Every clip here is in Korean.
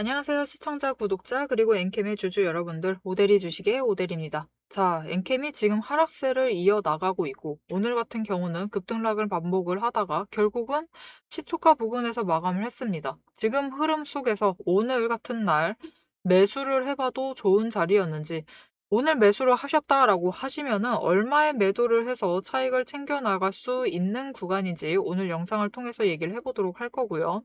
안녕하세요 시청자, 구독자, 그리고 엔캠의 주주 여러분들 오데리 주식의 오데리입니다. 자, 엔캠이 지금 하락세를 이어나가고 있고 오늘 같은 경우는 급등락을 반복을 하다가 결국은 시초가 부근에서 마감을 했습니다. 지금 흐름 속에서 오늘 같은 날 매수를 해봐도 좋은 자리였는지 오늘 매수를 하셨다라고 하시면은 얼마의 매도를 해서 차익을 챙겨 나갈 수 있는 구간인지 오늘 영상을 통해서 얘기를 해보도록 할 거고요.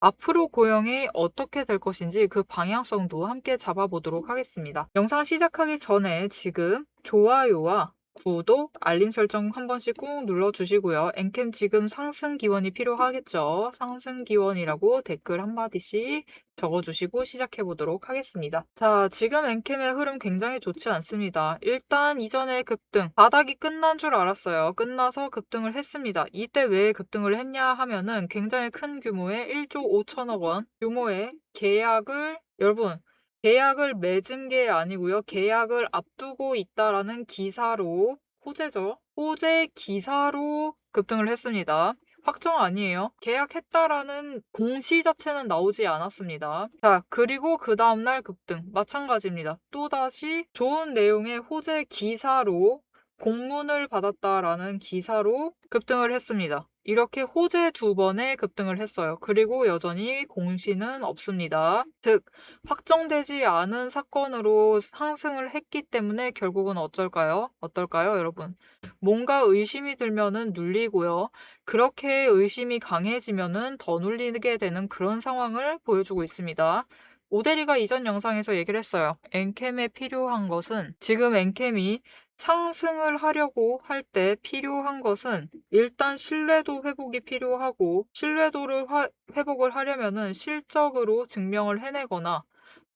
앞으로 고용이 어떻게 될 것인지 그 방향성도 함께 잡아보도록 하겠습니다. 영상 시작하기 전에 지금 좋아요와 구독, 알림 설정 한 번씩 꾹 눌러주시고요. 엔캠 지금 상승 기원이 필요하겠죠? 상승 기원이라고 댓글 한마디씩 적어주시고 시작해 보도록 하겠습니다. 자, 지금 엔캠의 흐름 굉장히 좋지 않습니다. 일단 이전에 급등, 바닥이 끝난 줄 알았어요. 끝나서 급등을 했습니다. 이때 왜 급등을 했냐 하면은 굉장히 큰 규모의 1조 5천억 원 규모의 계약을 여러분 계약을 맺은 게 아니고요. 계약을 앞두고 있다라는 기사로 호재죠. 호재 기사로 급등을 했습니다. 확정 아니에요. 계약했다라는 공시 자체는 나오지 않았습니다. 자, 그리고 그 다음날 급등. 마찬가지입니다. 또다시 좋은 내용의 호재 기사로 공문을 받았다라는 기사로 급등을 했습니다. 이렇게 호재 두 번의 급등을 했어요. 그리고 여전히 공시는 없습니다. 즉, 확정되지 않은 사건으로 상승을 했기 때문에 결국은 어쩔까요? 어떨까요, 여러분? 뭔가 의심이 들면은 눌리고요. 그렇게 의심이 강해지면은 더 눌리게 되는 그런 상황을 보여주고 있습니다. 오데리가 이전 영상에서 얘기를 했어요. 엔캠에 필요한 것은 지금 엔캠이 상승을 하려고 할 때 필요한 것은 일단 신뢰도 회복이 필요하고 신뢰도를 화- 회복을 하려면은 실적으로 증명을 해내거나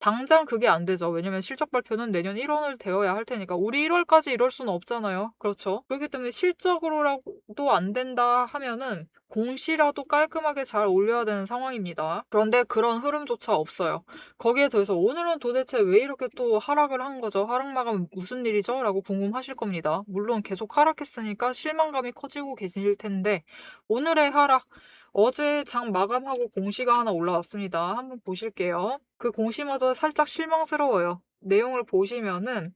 당장 그게 안 되죠. 왜냐면 실적 발표는 내년 1월을 되어야 할 테니까 우리 1월까지 이럴 수는 없잖아요. 그렇죠? 그렇기 때문에 실적으로라도 안 된다 하면은 공시라도 깔끔하게 잘 올려야 되는 상황입니다. 그런데 그런 흐름조차 없어요. 거기에 더해서 오늘은 도대체 왜 이렇게 또 하락을 한 거죠? 하락 마감 무슨 일이죠? 라고 궁금하실 겁니다. 물론 계속 하락했으니까 실망감이 커지고 계실 텐데 오늘의 하락 어제 장 마감하고 공시가 하나 올라왔습니다. 한번 보실게요. 그 공시마저 살짝 실망스러워요. 내용을 보시면은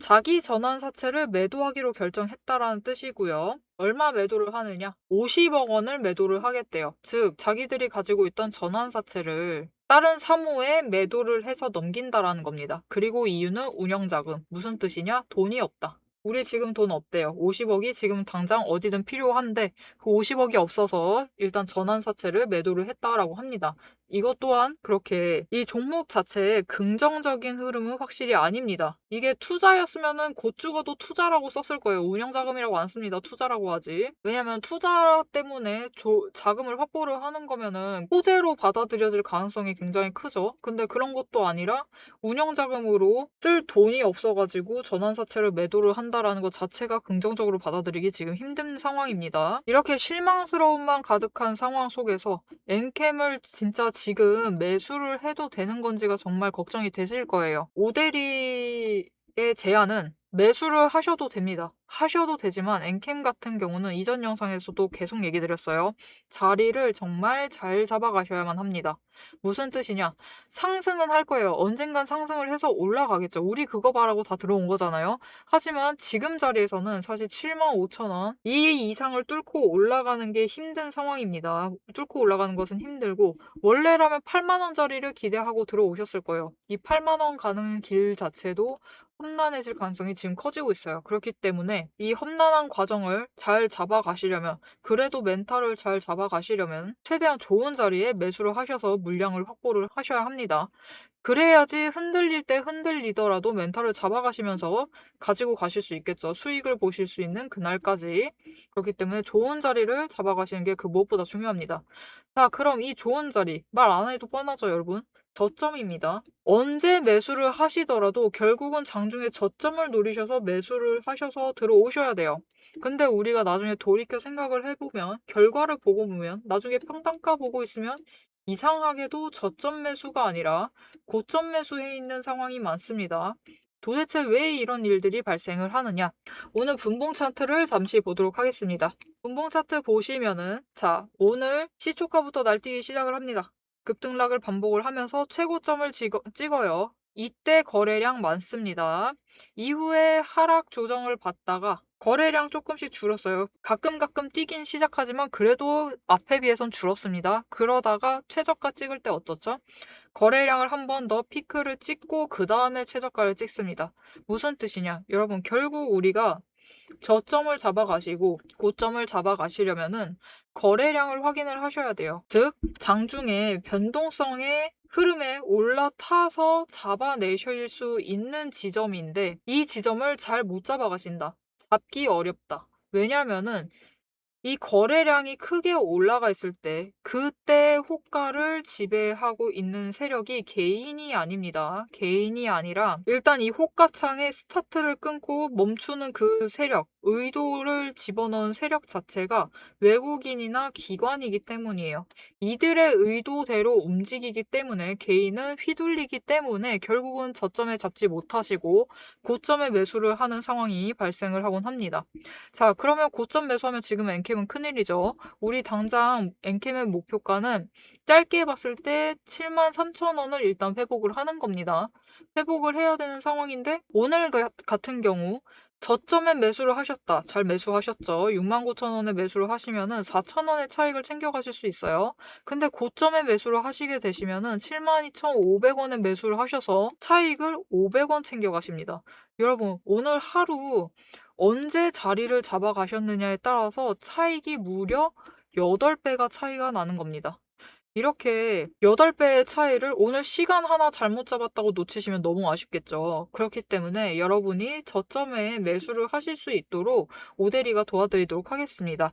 자기 전환 사채를 매도하기로 결정했다라는 뜻이고요. 얼마 매도를 하느냐? 50억 원을 매도를 하겠대요. 즉, 자기들이 가지고 있던 전환 사채를 다른 사모에 매도를 해서 넘긴다라는 겁니다. 그리고 이유는 운영자금. 무슨 뜻이냐? 돈이 없다. 우리 지금 돈 없대요. 50억이 지금 당장 어디든 필요한데 그 50억이 없어서 일단 전환사채를 매도를 했다라고 합니다. 이것 또한 그렇게 이 종목 자체의 긍정적인 흐름은 확실히 아닙니다. 이게 투자였으면은 곧 죽어도 투자라고 썼을 거예요. 운영자금이라고 안 씁니다. 투자라고 하지. 왜냐면 투자 때문에 조, 자금을 확보를 하는 거면은 호재로 받아들여질 가능성이 굉장히 크죠. 근데 그런 것도 아니라 운영자금으로 쓸 돈이 없어가지고 전환사채를 매도를 한다라는 것 자체가 긍정적으로 받아들이기 지금 힘든 상황입니다. 이렇게 실망스러움만 가득한 상황 속에서 엔캠을 진짜 지금 매수를 해도 되는 건지가 정말 걱정이 되실 거예요. 오데리의 제안은 매수를 하셔도 됩니다. 하셔도 되지만 엔캠 같은 경우는 이전 영상에서도 계속 얘기 드렸어요. 자리를 정말 잘 잡아가셔야만 합니다. 무슨 뜻이냐? 상승은 할 거예요. 언젠간 상승을 해서 올라가겠죠. 우리 그거 바라고 다 들어온 거잖아요. 하지만 지금 자리에서는 사실 7만 5천 원, 이 이상을 뚫고 올라가는 게 힘든 상황입니다. 뚫고 올라가는 것은 힘들고 원래라면 8만 원짜리를 기대하고 들어오셨을 거예요. 이 8만 원 가는 길 자체도 험난해질 가능성이 지금 커지고 있어요. 그렇기 때문에 이 험난한 과정을 잘 잡아가시려면 그래도 멘탈을 잘 잡아가시려면 최대한 좋은 자리에 매수를 하셔서 물량을 확보를 하셔야 합니다. 그래야지 흔들릴 때 흔들리더라도 멘탈을 잡아가시면서 가지고 가실 수 있겠죠. 수익을 보실 수 있는 그날까지. 그렇기 때문에 좋은 자리를 잡아가시는 게 그 무엇보다 중요합니다. 자, 그럼 이 좋은 자리, 말 안 해도 뻔하죠, 여러분? 저점입니다. 언제 매수를 하시더라도 결국은 장중에 저점을 노리셔서 매수를 하셔서 들어오셔야 돼요. 근데 우리가 나중에 돌이켜 생각을 해보면, 결과를 보고 보면, 나중에 평단가 보고 있으면 이상하게도 저점 매수가 아니라 고점 매수해 있는 상황이 많습니다. 도대체 왜 이런 일들이 발생을 하느냐? 오늘 분봉 차트를 잠시 보도록 하겠습니다. 분봉 차트 보시면은 자, 오늘 시초가부터 날뛰기 시작을 합니다. 급등락을 반복을 하면서 최고점을 찍어, 찍어요. 이때 거래량 많습니다. 이후에 하락 조정을 받다가 거래량 조금씩 줄었어요. 가끔 가끔 뛰긴 시작하지만 그래도 앞에 비해선 줄었습니다. 그러다가 최저가 찍을 때 어떻죠? 거래량을 한 번 더 피크를 찍고 그 다음에 최저가를 찍습니다. 무슨 뜻이냐? 여러분 결국 우리가 저점을 잡아가시고 고점을 잡아가시려면은 거래량을 확인을 하셔야 돼요. 즉 장중에 변동성의 흐름에 올라타서 잡아내실 수 있는 지점인데 이 지점을 잘 못 잡아가신다. 잡기 어렵다. 왜냐면은 이 거래량이 크게 올라가 있을 때 그때 호가를 지배하고 있는 세력이 개인이 아닙니다. 개인이 아니라 일단 이 호가창의 스타트를 끊고 멈추는 그 세력, 의도를 집어넣은 세력 자체가 외국인이나 기관이기 때문이에요. 이들의 의도대로 움직이기 때문에 개인은 휘둘리기 때문에 결국은 저점에 잡지 못하시고 고점에 매수를 하는 상황이 발생을 하곤 합니다. 자, 그러면 고점 매수하면 지금 엔 캠은 큰일이죠. 우리 당장 엔캠의 목표가는 짧게 봤을 때 73,000원을 일단 회복을 하는 겁니다. 회복을 해야 되는 상황인데 오늘 가- 같은 경우 저점에 매수를 하셨다. 잘 매수하셨죠. 69,000원에 매수를 하시면은 4,000원의 차익을 챙겨 가실 수 있어요. 근데 고점에 매수를 하시게 되시면은 72,500원에 매수를 하셔서 차익을 500원 챙겨 가십니다. 여러분, 오늘 하루 언제 자리를 잡아가셨느냐에 따라서 차익이 무려 8배가 차이가 나는 겁니다. 이렇게 8배의 차이를 오늘 시간 하나 잘못 잡았다고 놓치시면 너무 아쉽겠죠. 그렇기 때문에 여러분이 저점에 매수를 하실 수 있도록 오대리가 도와드리도록 하겠습니다.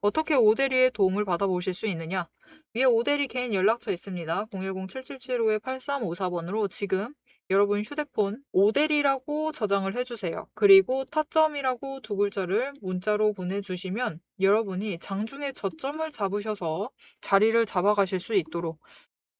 어떻게 오대리의 도움을 받아보실 수 있느냐? 위에 오대리 개인 연락처 있습니다. 010-7775-8354번으로 지금 여러분 휴대폰 오델이라고 저장을 해주세요. 그리고 타점이라고 두 글자를 문자로 보내주시면 여러분이 장중에 저점을 잡으셔서 자리를 잡아가실 수 있도록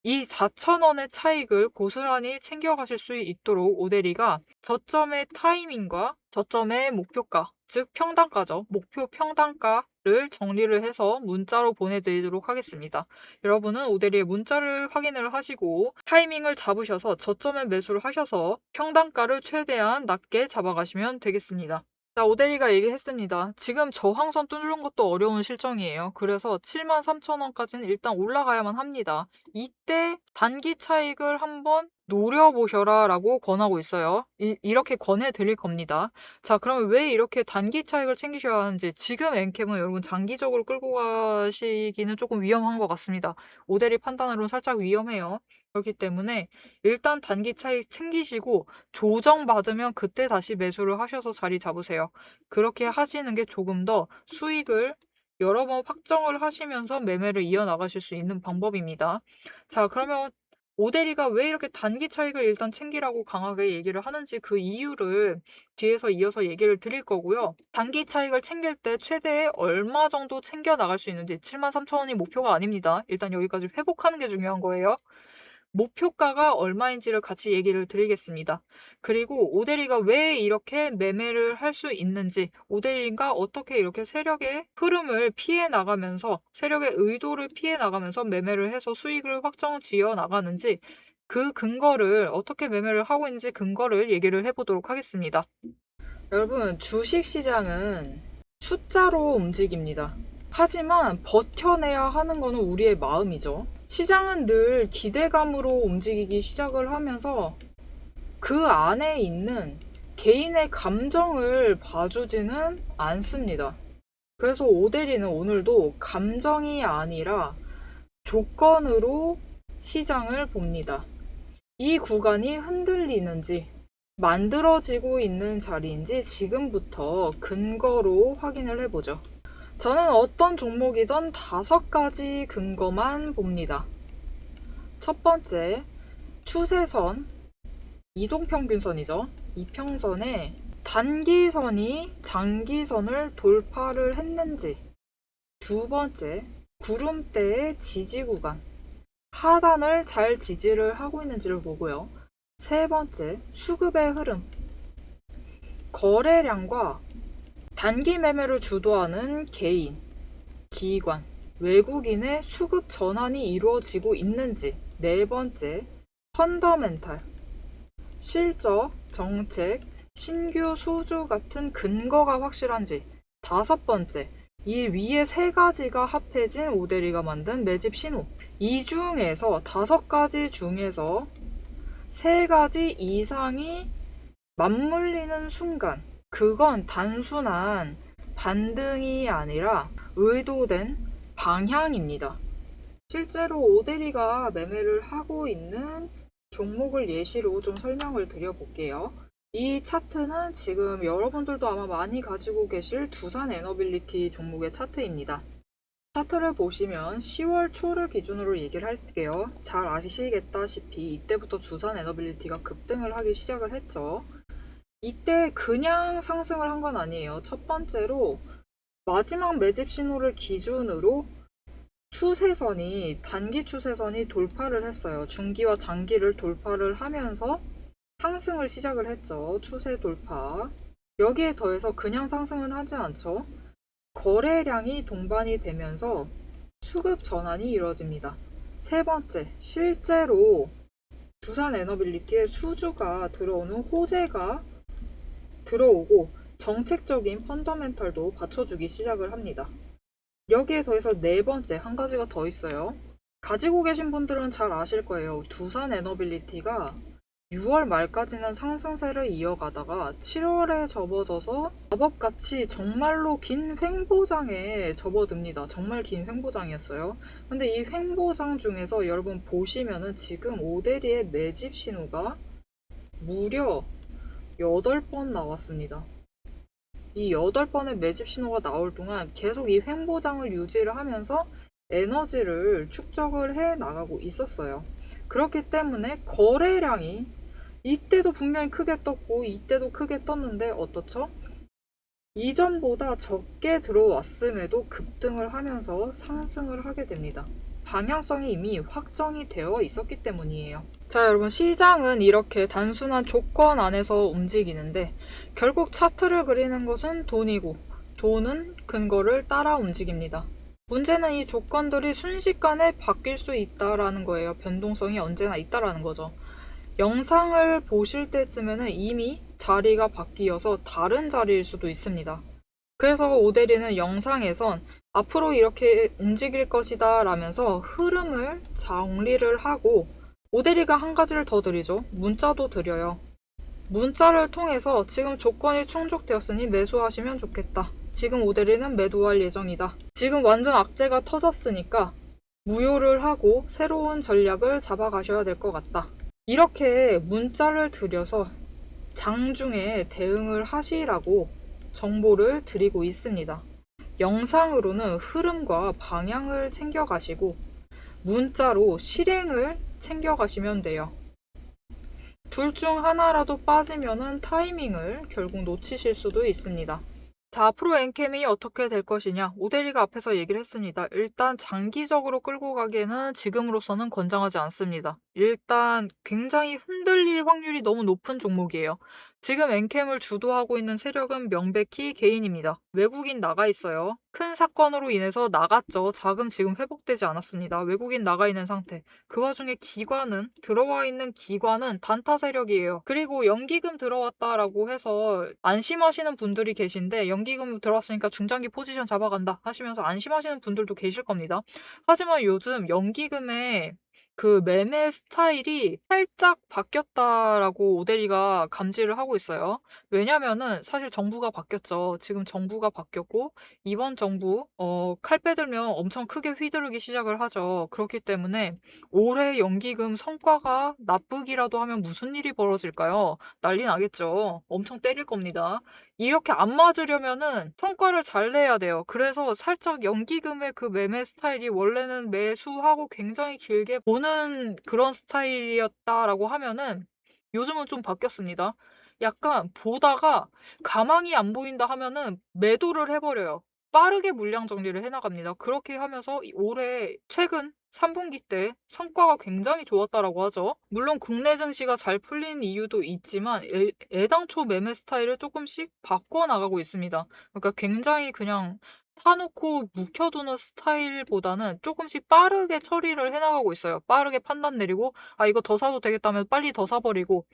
이 4,000원의 차익을 고스란히 챙겨가실 수 있도록 오데리가 저점의 타이밍과 저점의 목표가, 즉 평단가죠. 목표 평단가 를 정리를 해서 문자로 보내드리도록 하겠습니다. 여러분은 오데리의 문자를 확인을 하시고 타이밍을 잡으셔서 저점에 매수를 하셔서 평단가를 최대한 낮게 잡아가시면 되겠습니다. 자, 오데리가 얘기했습니다. 지금 저항선 뚫는 것도 어려운 실정이에요. 그래서 73,000원까지는 일단 올라가야만 합니다. 이때 단기 차익을 한번 노려보셔라 라고 권하고 있어요. 이, 이렇게 권해드릴 겁니다. 자, 그러면 왜 이렇게 단기 차익을 챙기셔야 하는지 지금 엔캠은 여러분 장기적으로 끌고 가시기는 조금 위험한 것 같습니다. 오데리 판단으로는 살짝 위험해요. 그렇기 때문에 일단 단기 차익 챙기시고 조정받으면 그때 다시 매수를 하셔서 자리 잡으세요. 그렇게 하시는 게 조금 더 수익을 여러 번 확정을 하시면서 매매를 이어나가실 수 있는 방법입니다. 자, 그러면 오데리가 왜 이렇게 단기 차익을 일단 챙기라고 강하게 얘기를 하는지 그 이유를 뒤에서 이어서 얘기를 드릴 거고요. 단기 차익을 챙길 때 최대 얼마 정도 챙겨 나갈 수 있는지 73,000원이 목표가 아닙니다. 일단 여기까지 회복하는 게 중요한 거예요. 목표가가 얼마인지를 같이 얘기를 드리겠습니다. 그리고 오데리가 왜 이렇게 매매를 할 수 있는지, 오데리가 어떻게 이렇게 세력의 흐름을 피해 나가면서, 세력의 의도를 피해 나가면서 매매를 해서 수익을 확정 지어 나가는지, 그 근거를 어떻게 매매를 하고 있는지 근거를 얘기를 해보도록 하겠습니다. 여러분, 주식 시장은 숫자로 움직입니다. 하지만 버텨내야 하는 거는 우리의 마음이죠. 시장은 늘 기대감으로 움직이기 시작을 하면서 그 안에 있는 개인의 감정을 봐주지는 않습니다. 그래서 오데리는 오늘도 감정이 아니라 조건으로 시장을 봅니다. 이 구간이 흔들리는지 만들어지고 있는 자리인지 지금부터 근거로 확인을 해보죠. 저는 어떤 종목이든 다섯 가지 근거만 봅니다. 첫 번째, 추세선, 이동평균선이죠. 이평선에 단기선이 장기선을 돌파를 했는지. 두 번째, 구름대의 지지 구간. 하단을 잘 지지를 하고 있는지를 보고요. 세 번째, 수급의 흐름. 거래량과 단기 매매를 주도하는 개인, 기관, 외국인의 수급 전환이 이루어지고 있는지. 네 번째, 펀더멘탈. 실적, 정책, 신규 수주 같은 근거가 확실한지. 다섯 번째, 이 위에 세 가지가 합해진 오데리가 만든 매집 신호. 이 중에서 다섯 가지 중에서 세 가지 이상이 맞물리는 순간, 그건 단순한 반등이 아니라 의도된 방향입니다. 실제로 오데리가 매매를 하고 있는 종목을 예시로 좀 설명을 드려볼게요. 이 차트는 지금 여러분들도 아마 많이 가지고 계실 두산 에너빌리티 종목의 차트입니다. 차트를 보시면 10월 초를 기준으로 얘기를 할게요. 잘 아시겠다시피 이때부터 두산 에너빌리티가 급등을 하기 시작을 했죠. 이때 그냥 상승을 한 건 아니에요. 첫 번째로 마지막 매집 신호를 기준으로 추세선이 단기 추세선이 돌파를 했어요. 중기와 장기를 돌파를 하면서 상승을 시작을 했죠. 추세 돌파. 여기에 더해서 그냥 상승은 하지 않죠. 거래량이 동반이 되면서 수급 전환이 이루어집니다. 세 번째, 실제로 두산 에너빌리티의 수주가 들어오는 호재가 들어오고 정책적인 펀더멘털도 받쳐주기 시작을 합니다. 여기에 더해서 네 번째 한 가지가 더 있어요. 가지고 계신 분들은 잘 아실 거예요. 두산 에너빌리티가 6월 말까지는 상승세를 이어가다가 7월에 접어져서 마법같이 정말로 긴 횡보장에 접어듭니다. 정말 긴 횡보장이었어요. 근데 이 횡보장 중에서 여러분 보시면은 지금 오데리의 매집 신호가 무려 8번 나왔습니다. 이 8번의 매집 신호가 나올 동안 계속 이 횡보장을 유지를 하면서 에너지를 축적을 해 나가고 있었어요. 그렇기 때문에 거래량이 이때도 분명히 크게 떴고 이때도 크게 떴는데 어떻죠? 이전보다 적게 들어왔음에도 급등을 하면서 상승을 하게 됩니다. 방향성이 이미 확정이 되어 있었기 때문이에요. 자, 여러분, 시장은 이렇게 단순한 조건 안에서 움직이는데, 결국 차트를 그리는 것은 돈이고, 돈은 근거를 따라 움직입니다. 문제는 이 조건들이 순식간에 바뀔 수 있다라는 거예요. 변동성이 언제나 있다라는 거죠. 영상을 보실 때쯤에는 이미 자리가 바뀌어서 다른 자리일 수도 있습니다. 그래서 오데리는 영상에선 앞으로 이렇게 움직일 것이다 라면서 흐름을 정리를 하고 오데리가 한 가지를 더 드리죠. 문자도 드려요. 문자를 통해서 지금 조건이 충족되었으니 매수하시면 좋겠다. 지금 오데리는 매도할 예정이다. 지금 완전 악재가 터졌으니까 무효를 하고 새로운 전략을 잡아가셔야 될 것 같다. 이렇게 문자를 드려서 장중에 대응을 하시라고 정보를 드리고 있습니다. 영상으로는 흐름과 방향을 챙겨가시고 문자로 실행을 챙겨가시면 돼요. 둘 중 하나라도 빠지면은 타이밍을 결국 놓치실 수도 있습니다. 자, 앞으로 엔캠이 어떻게 될 것이냐? 오데리가 앞에서 얘기를 했습니다. 일단 장기적으로 끌고 가기에는 지금으로서는 권장하지 않습니다. 일단 굉장히 흔들릴 확률이 너무 높은 종목이에요. 지금 엔캠을 주도하고 있는 세력은 명백히 개인입니다. 외국인 나가 있어요. 큰 사건으로 인해서 나갔죠. 자금 지금 회복되지 않았습니다. 외국인 나가 있는 상태. 그 와중에 기관은 들어와 있는 기관은 단타 세력이에요. 그리고 연기금 들어왔다라고 해서 안심하시는 분들이 계신데 연기금 들어왔으니까 중장기 포지션 잡아간다 하시면서 안심하시는 분들도 계실 겁니다. 하지만 요즘 연기금에 그 매매 스타일이 살짝 바뀌었다라고 오데리가 감지를 하고 있어요. 왜냐면은 사실 정부가 바뀌었죠. 지금 정부가 바뀌었고 이번 정부 어, 칼 빼들면 엄청 크게 휘두르기 시작을 하죠. 그렇기 때문에 올해 연기금 성과가 나쁘기라도 하면 무슨 일이 벌어질까요? 난리 나겠죠. 엄청 때릴 겁니다. 이렇게 안 맞으려면은 성과를 잘 내야 돼요. 그래서 살짝 연기금의 그 매매 스타일이 원래는 매수하고 굉장히 길게 보는 그런 스타일이었다라고 하면은 요즘은 좀 바뀌었습니다. 약간 보다가 가망이 안 보인다 하면은 매도를 해버려요. 빠르게 물량 정리를 해나갑니다. 그렇게 하면서 올해 최근 3분기 때 성과가 굉장히 좋았다라고 하죠. 물론 국내 증시가 잘 풀린 이유도 있지만 애, 애당초 매매 스타일을 조금씩 바꿔 나가고 있습니다. 그러니까 굉장히 그냥 타놓고 묵혀두는 스타일보다는 조금씩 빠르게 처리를 해나가고 있어요. 빠르게 판단 내리고 아 이거 더 사도 되겠다면 빨리 더 사버리고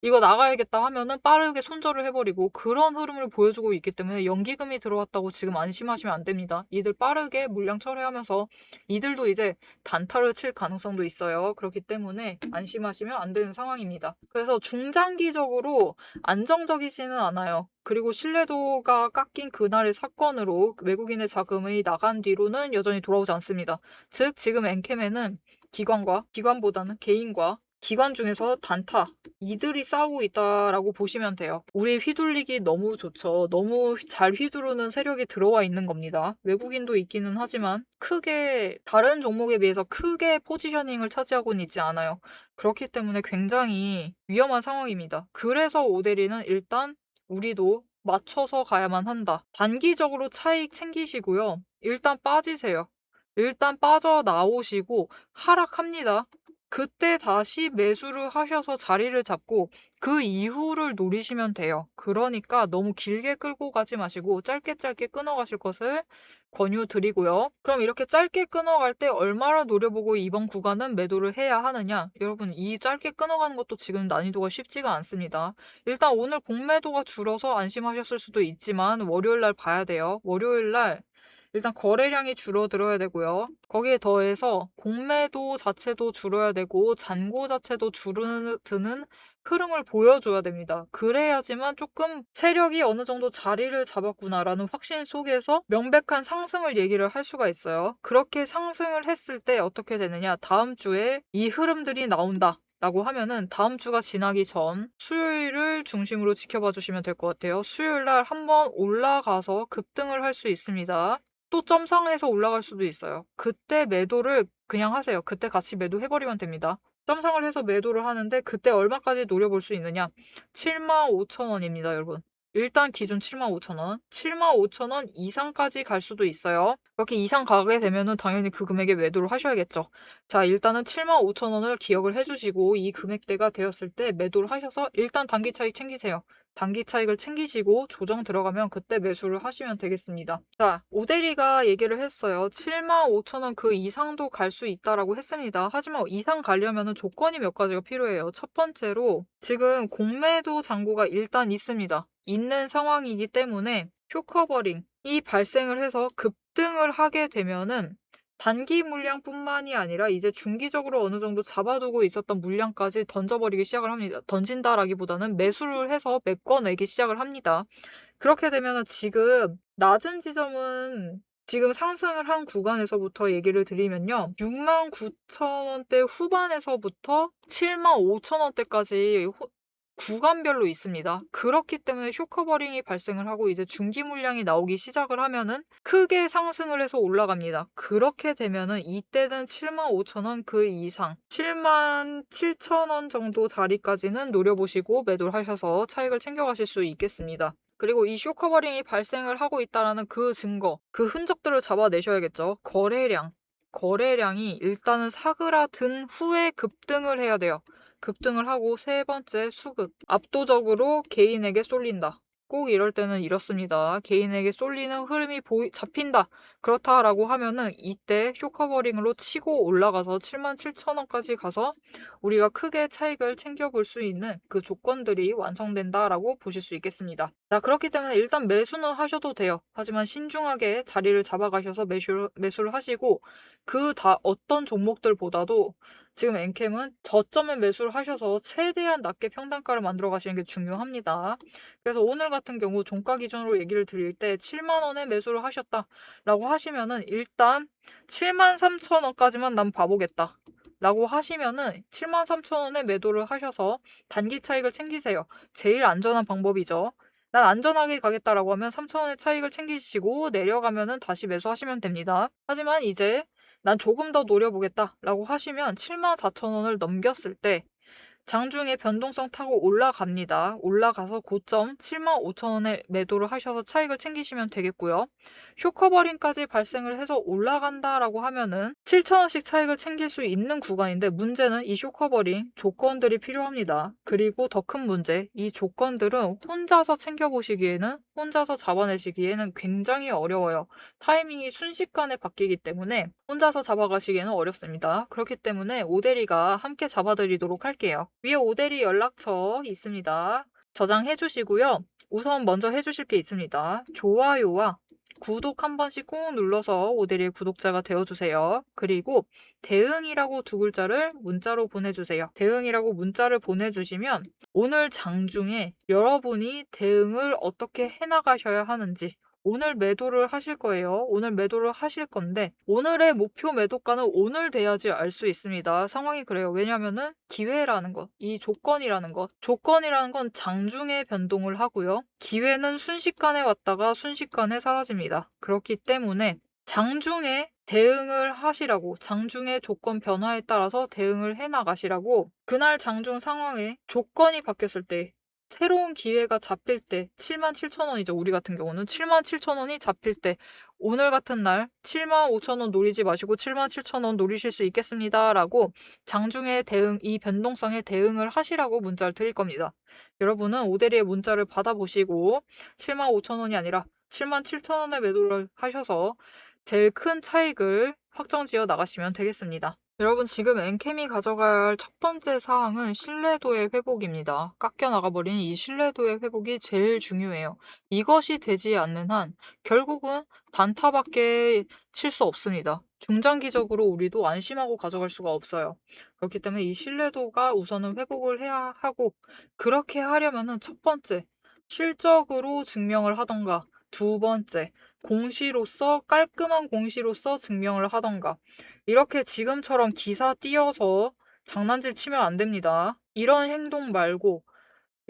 이거 나가야겠다 하면은 빠르게 손절을 해버리고 그런 흐름을 보여주고 있기 때문에 연기금이 들어왔다고 지금 안심하시면 안 됩니다. 이들 빠르게 물량 처리하면서 이들도 이제 단타를 칠 가능성도 있어요. 그렇기 때문에 안심하시면 안 되는 상황입니다. 그래서 중장기적으로 안정적이지는 않아요. 그리고 신뢰도가 깎인 그날의 사건으로 외국인의 자금이 나간 뒤로는 여전히 돌아오지 않습니다. 즉 지금 엔캠에는 기관과 기관보다는 개인과 기관 중에서 단타 이들이 싸우고 있다라고 보시면 돼요. 우리 휘둘리기 너무 좋죠. 너무 잘 휘두르는 세력이 들어와 있는 겁니다. 외국인도 있기는 하지만 크게 다른 종목에 비해서 크게 포지셔닝을 차지하고는 있지 않아요. 그렇기 때문에 굉장히 위험한 상황입니다. 그래서 오데리는 일단 우리도 맞춰서 가야만 한다. 단기적으로 차익 챙기시고요. 일단 빠지세요. 일단 빠져나오시고 하락합니다. 그때 다시 매수를 하셔서 자리를 잡고 그 이후를 노리시면 돼요. 그러니까 너무 길게 끌고 가지 마시고 짧게 짧게 끊어가실 것을 권유드리고요. 그럼 이렇게 짧게 끊어갈 때 얼마나 노려보고 이번 구간은 매도를 해야 하느냐? 여러분 이 짧게 끊어가는 것도 지금 난이도가 쉽지가 않습니다. 일단 오늘 공매도가 줄어서 안심하셨을 수도 있지만 월요일 날 봐야 돼요. 월요일 날 일단 거래량이 줄어들어야 되고요. 거기에 더해서 공매도 자체도 줄어야 되고 잔고 자체도 줄어드는 흐름을 보여줘야 됩니다. 그래야지만 조금 세력이 어느 정도 자리를 잡았구나라는 확신 속에서 명백한 상승을 얘기를 할 수가 있어요. 그렇게 상승을 했을 때 어떻게 되느냐? 다음 주에 이 흐름들이 나온다. 라고 하면은 다음 주가 지나기 전 수요일을 중심으로 지켜봐 주시면 될 것 같아요. 수요일 날 한번 올라가서 급등을 할 수 있습니다. 또 점상에서 올라갈 수도 있어요. 그때 매도를 그냥 하세요. 그때 같이 매도해버리면 됩니다. 점상을 해서 매도를 하는데 그때 얼마까지 노려볼 수 있느냐? 75,000원입니다, 여러분. 일단 기준 75,000원. 75,000원 이상까지 갈 수도 있어요. 그렇게 이상 가게 되면은 당연히 그 금액에 매도를 하셔야겠죠. 자, 일단은 75,000원을 기억을 해주시고 이 금액대가 되었을 때 매도를 하셔서 일단 단기 차익 챙기세요. 단기 차익을 챙기시고 조정 들어가면 그때 매수를 하시면 되겠습니다. 자, 오데리가 얘기를 했어요. 75,000원 그 이상도 갈 수 있다라고 했습니다. 하지만 이상 가려면 조건이 몇 가지가 필요해요. 첫 번째로 지금 공매도 잔고가 일단 있습니다. 있는 상황이기 때문에 쇼커버링이 발생을 해서 급등을 하게 되면은 단기 물량뿐만이 아니라 이제 중기적으로 어느 정도 잡아두고 있었던 물량까지 던져버리기 시작을 합니다. 던진다라기보다는 매수를 해서 메꿔내기 시작을 합니다. 그렇게 되면 지금 낮은 지점은 지금 상승을 한 구간에서부터 얘기를 드리면요. 69,000원대 후반에서부터 75,000원대까지 구간별로 있습니다. 그렇기 때문에 쇼커버링이 발생을 하고 이제 중기 물량이 나오기 시작을 하면은 크게 상승을 해서 올라갑니다. 그렇게 되면은 이때는 75,000원 그 이상 77,000원 정도 자리까지는 노려보시고 매도를 하셔서 차익을 챙겨가실 수 있겠습니다. 그리고 이 쇼커버링이 발생을 하고 있다는 그 증거, 그 흔적들을 잡아내셔야겠죠. 거래량. 거래량이 일단은 사그라든 후에 급등을 해야 돼요. 급등을 하고 세 번째 수급. 압도적으로 개인에게 쏠린다. 꼭 이럴 때는 이렇습니다. 개인에게 쏠리는 흐름이 보이, 잡힌다. 그렇다라고 하면은 이때 쇼커버링으로 치고 올라가서 77,000원까지 가서 우리가 크게 차익을 챙겨볼 수 있는 그 조건들이 완성된다라고 보실 수 있겠습니다. 자, 그렇기 때문에 일단 매수는 하셔도 돼요. 하지만 신중하게 자리를 잡아가셔서 매수, 매수를 하시고 그 다 어떤 종목들보다도 지금 엔캠은 저점에 매수를 하셔서 최대한 낮게 평단가를 만들어 가시는 게 중요합니다. 그래서 오늘 같은 경우 종가 기준으로 얘기를 드릴 때 7만 원에 매수를 하셨다라고 하시면은 일단 7만 3천 원까지만 난 봐보겠다. 라고 하시면은 7만 3천 원에 매도를 하셔서 단기 차익을 챙기세요. 제일 안전한 방법이죠. 난 안전하게 가겠다라고 하면 3천 원의 차익을 챙기시고 내려가면은 다시 매수하시면 됩니다. 하지만 이제 난 조금 더 노려보겠다 라고 하시면 74,000원을 넘겼을 때 장중에 변동성 타고 올라갑니다. 올라가서 고점 75,000원에 매도를 하셔서 차익을 챙기시면 되겠고요. 쇼커버링까지 발생을 해서 올라간다라고 하면은 7,000원씩 차익을 챙길 수 있는 구간인데 문제는 이 쇼커버링 조건들이 필요합니다. 그리고 더 큰 문제, 이 조건들은 혼자서 챙겨보시기에는 혼자서 잡아내시기에는 굉장히 어려워요. 타이밍이 순식간에 바뀌기 때문에 혼자서 잡아가시기에는 어렵습니다. 그렇기 때문에 오대리가 함께 잡아드리도록 할게요. 위에 오대리 연락처 있습니다. 저장해 주시고요. 우선 먼저 해 주실 게 있습니다. 좋아요와 구독 한 번씩 꾹 눌러서 오데리의 구독자가 되어주세요. 그리고 대응이라고 두 글자를 문자로 보내주세요. 대응이라고 문자를 보내주시면 오늘 장 중에 여러분이 대응을 어떻게 해나가셔야 하는지 오늘 매도를 하실 거예요. 오늘 매도를 하실 건데 오늘의 목표 매도가는 오늘 돼야지 알 수 있습니다. 상황이 그래요. 왜냐면은 기회라는 것, 이 조건이라는 것, 조건이라는 건 장중에 변동을 하고요. 기회는 순식간에 왔다가 순식간에 사라집니다. 그렇기 때문에 장중에 대응을 하시라고 장중의 조건 변화에 따라서 대응을 해 나가시라고 그날 장중 상황에 조건이 바뀌었을 때 새로운 기회가 잡힐 때 77,000원이죠. 우리 같은 경우는 77,000원이 잡힐 때 오늘 같은 날 75,000원 노리지 마시고 77,000원 노리실 수 있겠습니다. 라고 장중에 대응, 이 변동성에 대응을 하시라고 문자를 드릴 겁니다. 여러분은 오데리의 문자를 받아보시고 75,000원이 아니라 77,000원에 매도를 하셔서 제일 큰 차익을 확정지어 나가시면 되겠습니다. 여러분 지금 엔캠이 가져가야 할 첫 번째 사항은 신뢰도의 회복입니다. 깎여 나가버린 이 신뢰도의 회복이 제일 중요해요. 이것이 되지 않는 한 결국은 단타밖에 칠 수 없습니다. 중장기적으로 우리도 안심하고 가져갈 수가 없어요. 그렇기 때문에 이 신뢰도가 우선은 회복을 해야 하고 그렇게 하려면은 첫 번째 실적으로 증명을 하던가 두 번째 공시로서 깔끔한 공시로서 증명을 하던가 이렇게 지금처럼 기사 띄어서 장난질 치면 안 됩니다. 이런 행동 말고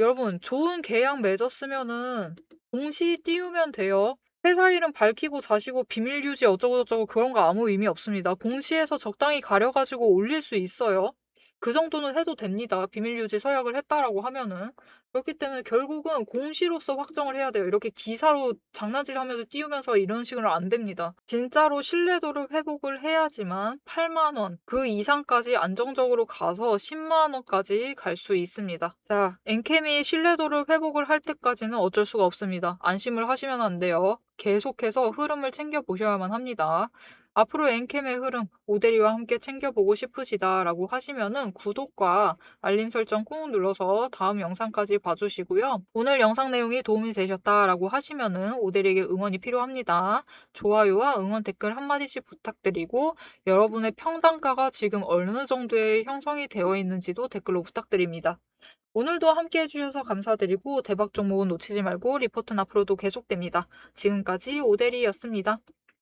여러분 좋은 계약 맺었으면은 공시 띄우면 돼요. 회사 이름 밝히고 자시고 비밀 유지 어쩌고저쩌고 그런 거 아무 의미 없습니다. 공시에서 적당히 가려가지고 올릴 수 있어요. 그 정도는 해도 됩니다. 비밀 유지 서약을 했다라고 하면은. 그렇기 때문에 결국은 공시로서 확정을 해야 돼요. 이렇게 기사로 장난질하면서 띄우면서 이런 식으로 안 됩니다. 진짜로 신뢰도를 회복을 해야지만 8만 원, 그 이상까지 안정적으로 가서 10만 원까지 갈 수 있습니다. 자, 엔캠이 신뢰도를 회복을 할 때까지는 어쩔 수가 없습니다. 안심을 하시면 안 돼요. 계속해서 흐름을 챙겨 보셔야만 합니다. 앞으로 엔캠의 흐름 오데리와 함께 챙겨보고 싶으시다 라고 하시면은 구독과 알림 설정 꾹 눌러서 다음 영상까지 봐주시고요. 오늘 영상 내용이 도움이 되셨다 라고 하시면은 오데리에게 응원이 필요합니다. 좋아요와 응원 댓글 한마디씩 부탁드리고 여러분의 평단가가 지금 어느 정도의 형성이 되어 있는지도 댓글로 부탁드립니다. 오늘도 함께 해주셔서 감사드리고 대박 종목은 놓치지 말고 리포트는 앞으로도 계속됩니다. 지금까지 오데리였습니다.